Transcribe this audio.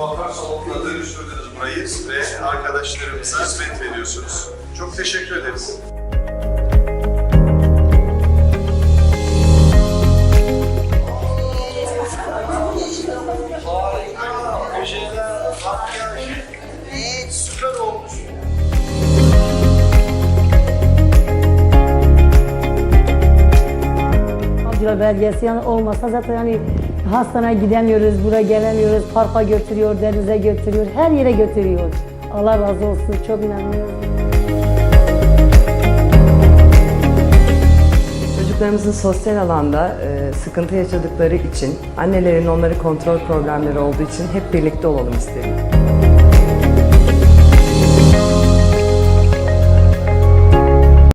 muhakkak soğukla dönüştürdünüz burayı ve arkadaşlarımıza hizmet veriyorsunuz. Çok teşekkür ederiz. Harika, köşeler, makyaj, evet. süper olmuş. belgesi yani olmasa zaten yani hastaneye gidemiyoruz, buraya gelemiyoruz, parka götürüyor, denize götürüyor, her yere götürüyor. Allah razı olsun, çok memnunum. Çocuklarımızın sosyal alanda e, sıkıntı yaşadıkları için, annelerin onları kontrol problemleri olduğu için hep birlikte olalım istedim.